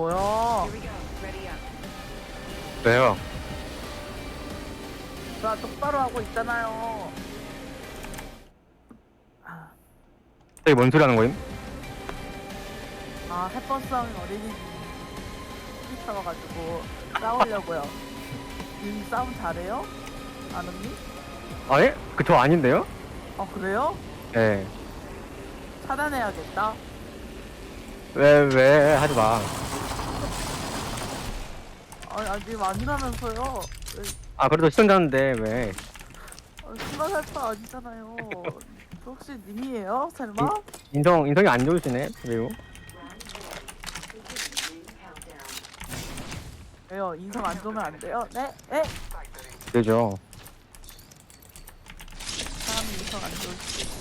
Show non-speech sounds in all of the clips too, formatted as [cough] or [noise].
뭐야? 왜요? 나 똑바로 하고 있잖아요. 아, 저기 뭔 소리 하는 거임? 아 햇버스왕 어린이집 잡아가지고 싸우려고요. [laughs] 님 싸움 잘해요? 아는님? 아니? 그저 아닌데요? 어 그래요? 네. 차단해야겠다. 왜, 왜, 하지 마. 아니 아직 아니라면서요. 왜, 아, 그래도 시청자인데, 왜. 어, 심한 살파 아니잖아요. 저 혹시 님이에요? 설마? 인성, 인성이 안 좋으시네, 매우. 왜요? 인성 안 좋으면 안 돼요? 네? 에? 그죠. 사람이 인성 안 좋을 First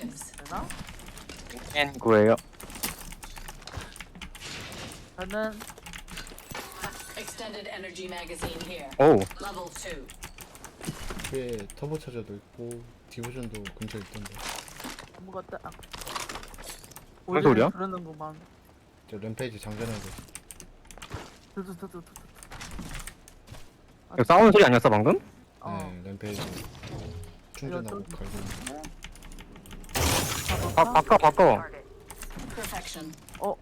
Dibs. 되나? N9에요. 저는 Extended energy magazine here. 오우. Level 2. 뒤에 터보 차저도 있고 디보션도 근처에 있던데 아무것도 안. 무슨 소리야? 그러는구만. 저 램페이지 장전하고 두두두두두. 이거 싸우는 소리 아니었어, 방금? 어. 네 램페이지 충전하고 이거 좀- 갈고 있는 바, 바꿔, 바꿔. 어.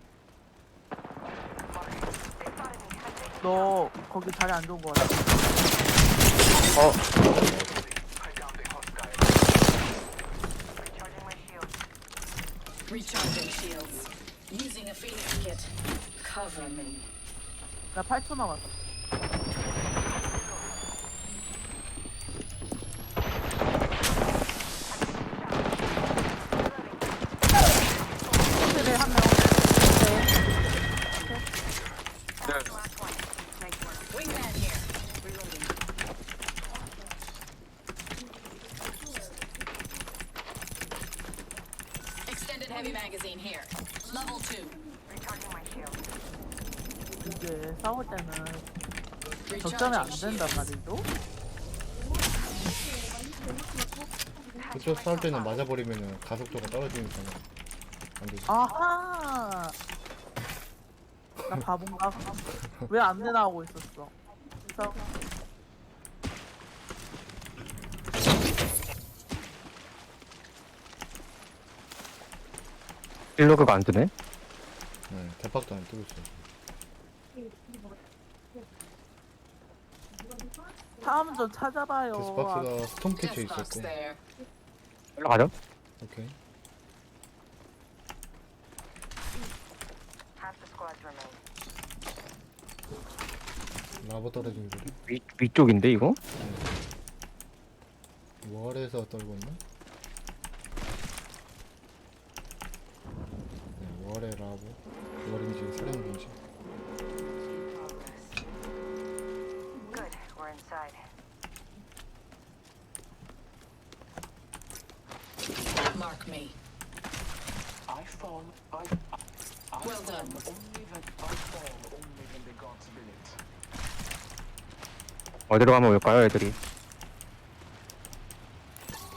너 거기 자리 안 좋은 거 같아. 어, Recharging my shield. Recharging shields. Using a Phoenix kit. Cover me. 나 8초 남았어. 호텔에 한 명. 네. Wingman here. Reloading. Extended heavy magazine here. Level 2. Recharging my shield. 이제 싸울 때는 적점이 안 된단. 말이죠. 그쪽 싸울 때는 맞아버리면은 가속도가 떨어지니까 안 되지 아하. 나 바본가? 왜 안 되나 하고 있었어. 그래서 일로그가 안 뜨네? 네 대박도 안 뜨고 있어 다음 좀 찾아봐요. 데스박스가 스톰 캐쳐 Death box 있었고 there. 일로 가죠. 오케이 Half the squads remain. 라버 떨어진 소리 위, 위쪽인데, 이거? 월에서 떨고 있나? 네, 월의 라버 월인지 사령인지 Good. We're inside. Mark me. I fall. I, I Well fall done. Only when I fall only when the gods will it. 어디로 가면 올까요, 애들이?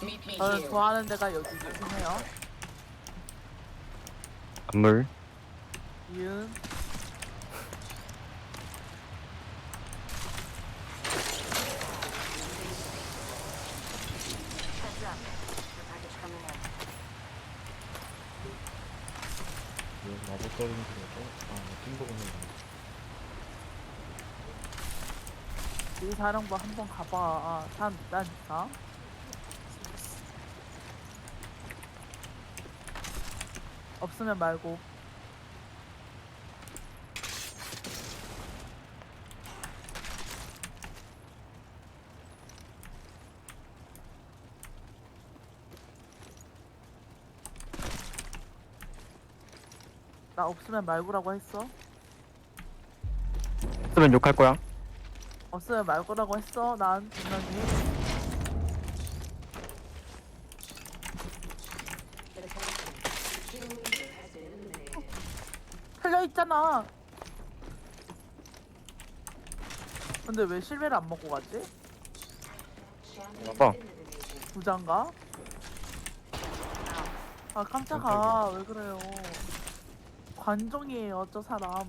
Meet me 저는 here. 좋아하는 데가 여기긴 해요. 안물. 아 사령부 한번 가봐. 아, 사람 있다니까. 없으면 말고. 나 없으면 말고라고 했어. 없으면 욕할 거야. 없으면 말 거라고 했어. 난 분명히. 있잖아. 근데 왜 실외를 안 먹고 갔지? 봐봐. 부장가? 아 깜짝아 왜 그래요? 관종이에요 저 사람.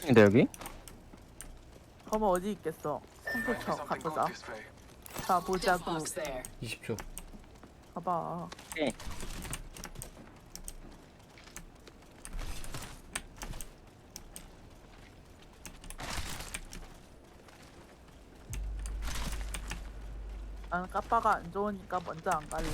근데 여기? 그러면 어디 있겠어? 컴퓨터 가보자. going this way. 자 보자고. Deathbox there. 20초. 봐봐. 네. 나는 까빠가 안 좋으니까 먼저 안 갈래.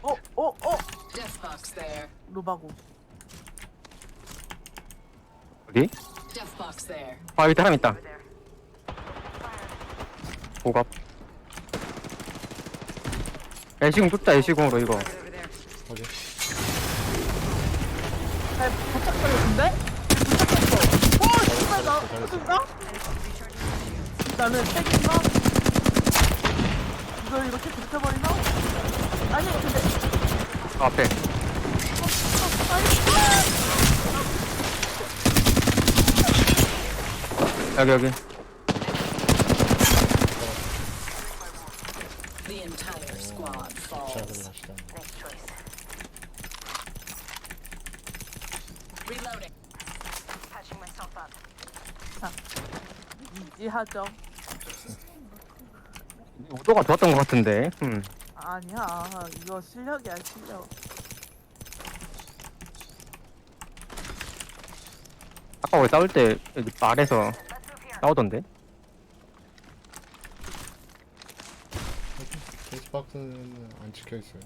어, 어, 어! Deathbox there. 루바구. 어디? Deathbox there. 아 여기 사람 있다. 보갑. 애시공 쫓자 애시공으로 이거. 어디? 잘 부착거리는데? 부착했어. 와, 정말 나, 무슨가? 나는 책임가? 이걸 이렇게 붙여버리나? 아니, 근데, 아, 앞에. 여기 여기. The entire squad falls. 시작을 하시다. Nice choice. Reloading. Patching myself up. 이지하죠. 우도가 좋았던 것 같은데. 음. 아니야, 이거 실력이야, 실력. 아까 우리 싸울 때 여기 말에서 싸우던데. 케이스박스는 안 찍혀 있어요.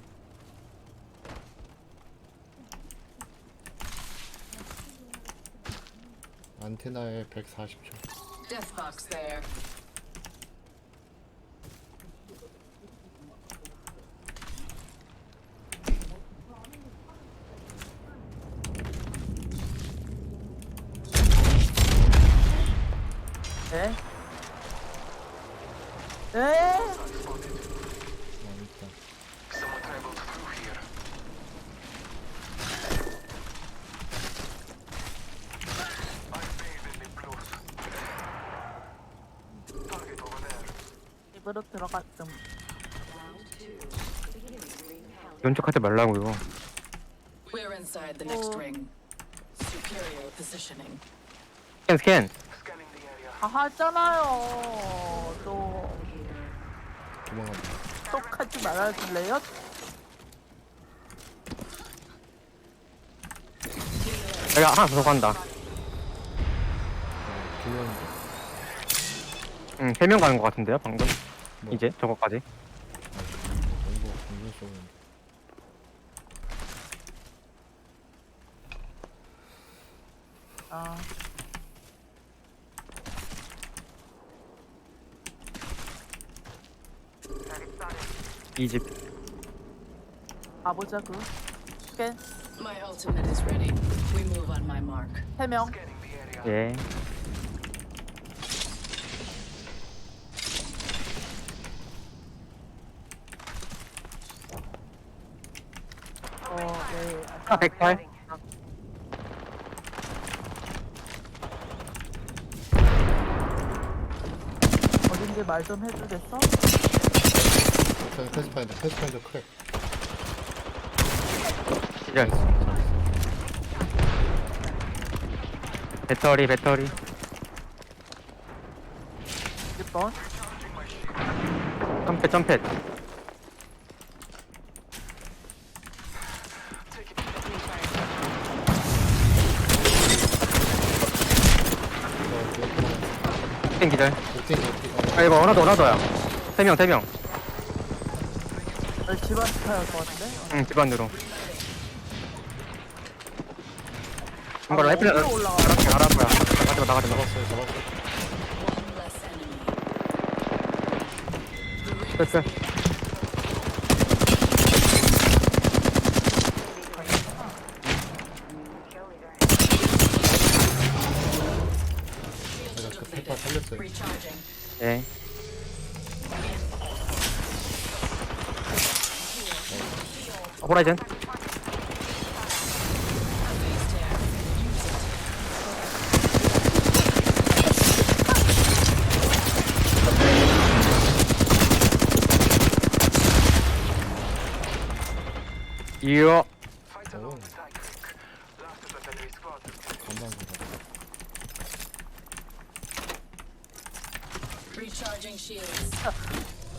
안테나에 140초. Deathbox there. 에? 에? 아, 있다. Someone traveled through here. I bathed in close. Target over there. 입으로 들어갔음. 연척하지 말라고요. We're inside the next Oh. ring. Superior positioning. 스캔 스캔. Scanning the area. 다 하잖아요. 또, 도망간다. 똑하지 말아줄래요? 내가 하나 더 간다. 아, 불렀는데. 응, 세 명 가는 것 같은데요, 방금. 뭐? 이제 저거까지. 아. Target spotted. 이 집. 가보자고. 스캔, My ultimate is ready. We move on my mark. 세 명. Scanning the area. 예. 어, 네. 아, 108. 어딘지 말 좀 해주겠어? 저기 패스파인더, 패스파인더 크랙. 이제. 배터리, 배터리. 6번. 점펫, 점펫. 기절. 옥ቴ이, 옥테이. 아, 이거 어나더, 어나더야. 세 명, 세 명. 나 집안 가야 할것 같은데? 응, 집안으로. 이거 라이플 올라가? 나갈 거야. 나가지 마, 나가지 마. 잡았어요 잡았어 One less enemy. Recharging. 예. 호라이즌. Phase tear. 이어.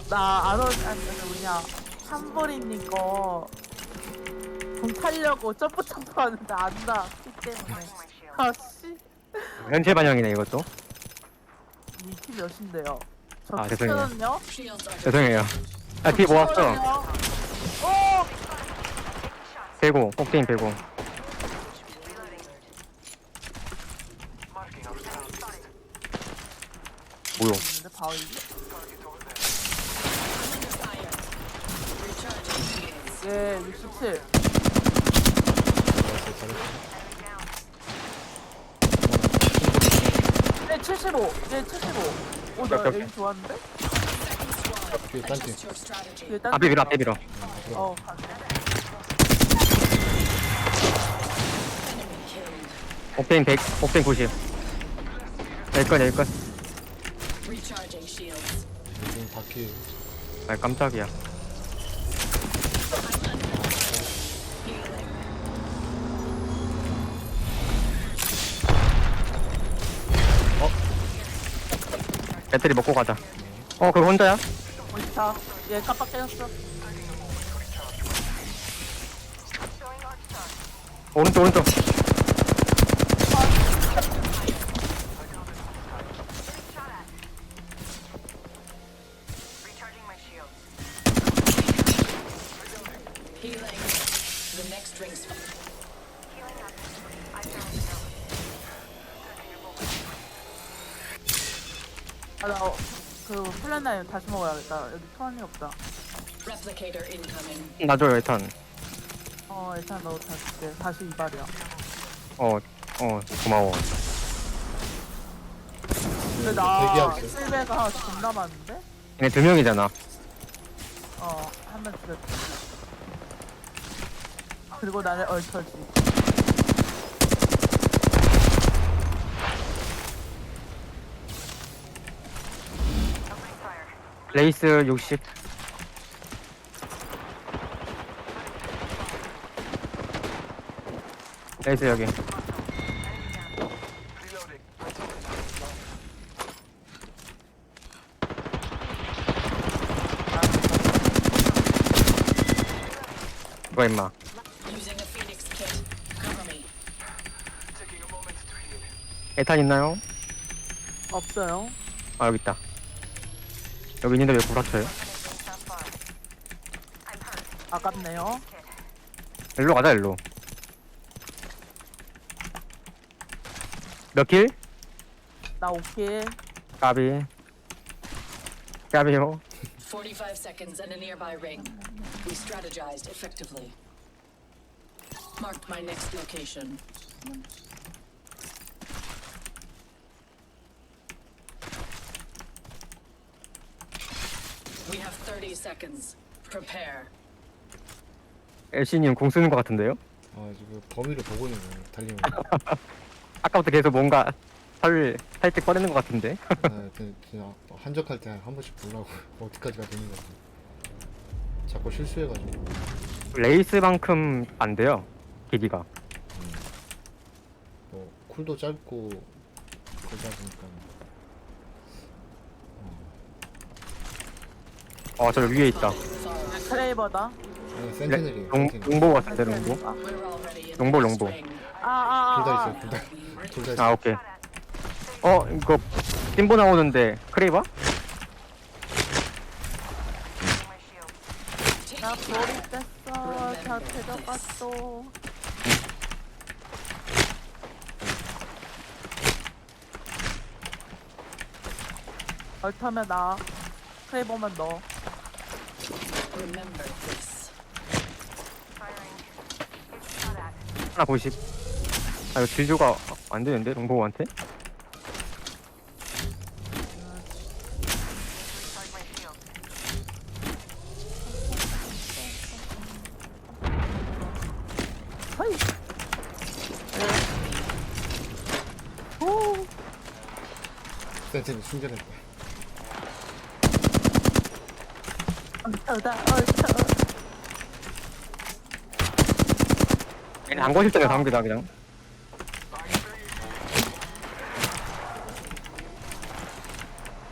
나안 오, 아니, 아니, 뭐냐. 삼버리님 거, 공 타려고 점프 점프 하는데 안 나. 피 때문에. My shield. 아, 씨. 현실 반영이네, 이것도. 이키 몇인데요? 저 아, 죄송해요. are 죄송해요. 아, 뒤에 모았어. 오! 배고, 꼭대인 배고. 뭐요? 바위. 예, 67. 잘했어요 잘했어요 예, 75. 예, 75. 오, 나 오케이, 좋았는데? 뒤에 strategy. 뒤에 딴 앞에 밀어, 앞에 밀어. 어, 갔네. 옥테인 100, 옥테인 90. 여기까지, 여기까지. Recharging shields. 지금 바퀴 아, 깜짝이야. Healing. 배터리 먹고 가자. 어, 그거 혼자야? 오이타. 예, 깜빡 깨졌어. 오른쪽, 오른쪽. 그, 플랜나인 다시 먹어야겠다. 여기 턴이 없다. replicator incoming. 놔줘요, 일단. 어, 일단 너 다시 줄게. 다시 이발이야. 어, 어, 고마워. 근데 네, 나, 대기하고 있어요 실베가 존나 많은데? 얘네 두 명이잖아. 어, 한명 죽였다. 그리고 나는 얼터지. 레이스 60. 레이스 여기. 뭐야, 임마. Using a phoenix kit. Cover me. Taking a moment to heal. 에탄 있나요? 없어요. 아, 여기 있다. 여기 있는데 왜 구라쳐요? 아깝네요. 일로 가자, 일로. 몇 킬? 나 오케이. 까비. 까비요. 45 seconds and a nearby ring. We strategized effectively. Marked my next location. 30 seconds. Prepare. 엘씨님 공 쓰는 것 같은데요? 아 지금 범위를 보고 있는 거예요 달리는 거 [laughs] 아까부터 계속 뭔가 살, 살짝 꺼내는 것 같은데? 아, [laughs] 그냥, 그냥 한적할 때 한 번씩 보려고 [laughs] 어디까지가 되는 건지 자꾸 실수해가지고 레이스만큼 안 돼요. 길이가. 뭐 쿨도 짧고 그러다 보니까 어, 저 위에 있다. 트레이버다. 센티넬이에요. 용보 같은데, 용보. 용보, 용보. 아아아. 둘다 있어, 둘 다. 아. 둘다 있어. 아, 오케이. 어, 이거, 띵보 나오는데, 크레이버? 나 볼이 뺐어. 다 데려갔어. 얼타면 나. 크레이버면 너. 하나 90. 아 이거 뒤조가 안 되는데 롱보우한테? 충전했다. 얼터다 얼터 얘네 안 거실 때가 당기다 그냥.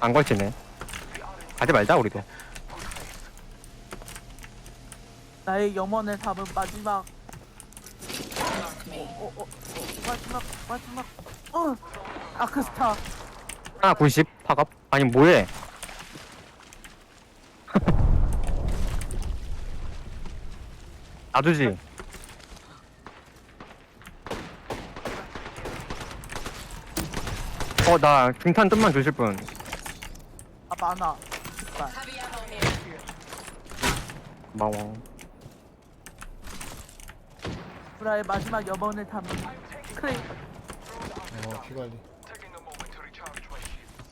안 걸치네. 가지 말자 우리도. 나의 영혼을 담은 마지막. 어, 어, 어, 마지막 마지막 어 아크스타 하나 90 파갑? 아니 뭐해? [laughs] 놔두지. 어, 나 중탄 좀만 주실 분. 아 많아 here. 고마워. 브라의 마지막 영혼을 담은 크레이 어, 피 관리. Taking a moment to recharge my shields.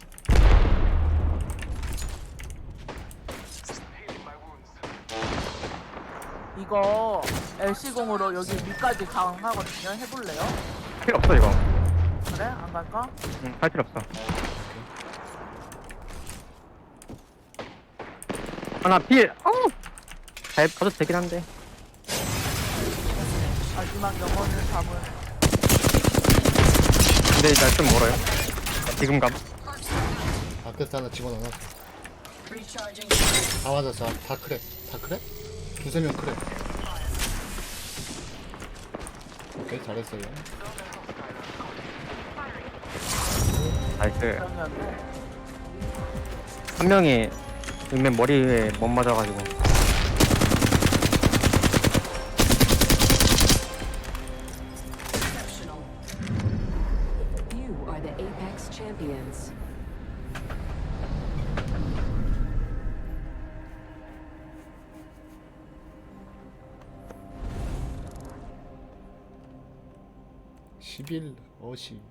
Healing my wounds. 이거 LC공으로 여기 위까지 강하거든요 해볼래요? 필요 없어, 이거. 그래? 안 갈까? 응, 할 필요 없어. 하나 필, 어우! 잘 퍼져도 되긴 한데. 마지막 영혼을 담은 근데 날좀 멀어요. 지금 감. 아크스 하나 집어넣어. 다 맞았어. 다 크래. 다 크래? 두세 명 크래. 오케이, 잘했어요. 나이스. 한 명이 인맨 머리에 못 맞아가지고. Exceptional. You are the Apex Champions. 십일 어시.